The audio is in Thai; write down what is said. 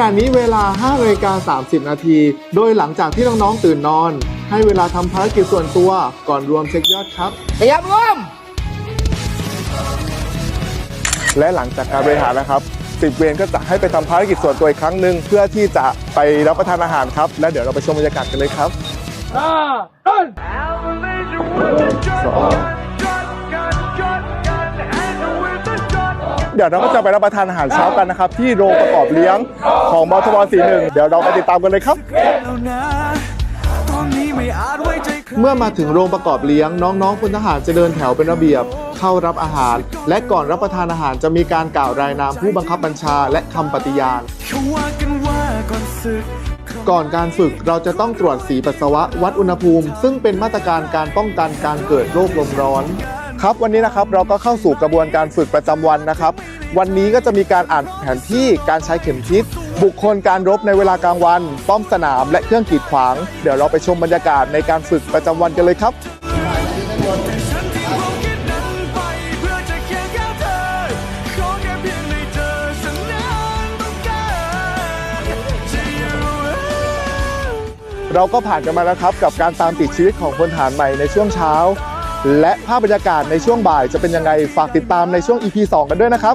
ณะนี้เวลา5นาฬิกา30 นาที โดยหลังจากที่น้องๆตื่นนอน ให้เวลาทำภารกิจส่วนตัวก่อนรวมเช็คยอดครับเตรียมร่วม และหลังจากการบริหารนะครับสิบเวรก็จะให้ไปทำภารกิจส่วนตัวอีกครั้งหนึ่งเพื่อที่จะไปรับประทานอาหารครับ และเดี๋ยวเราไปชมบรรยากาศกันเลยครับ เดี๋ยวเราก็จะไปรับประทานอาหารเช้ากันนะครับ ที่โรงประกอบเลี้ยงของมทบ41เดี๋ยวเราไปติดตามกันเลยครับ เมื่อมาถึงโรงประกอบเลี้ยงน้องๆพลทหารจะเดินแถวเป็นระเบียบ เข้ารับอาหาร และก่อนรับประทานอาหารจะมีการกล่าวรายนามผู้บังคับบัญชาและคำปฏิญาณ ก่อนกก่อนการฝึกเราจะต้องตรวจสีปัสสาวะวัดอุณหภูมิ ซึ่งเป็นมาตรการการป้องกันการเกิดโรคลมร้อน ครับวันนี้นะครับเราก็เข้าสู่กระบวนการฝึกประจำวันนะครับ วันนี้ก็จะมีการอ่านแผนที่การใช้เข็มทิศ บุคคลการรบในเวลากลางวัน ป้อมสนามและเครื่องกีดขวาง เดี๋ยวเราไปชมบรรยากาศในการฝึกประจำวันกันเลยครับเรจะอยู่เราก็ผ่านกันมาแล้วครับกับการตามติดชีวิตของพลทหารใหม่ในช่วงเช้า และภาพบรรยากาศในช่วงบ่ายจะเป็นยังไงฝากติดตามในช่วง EP 2 กันด้วยนะครับ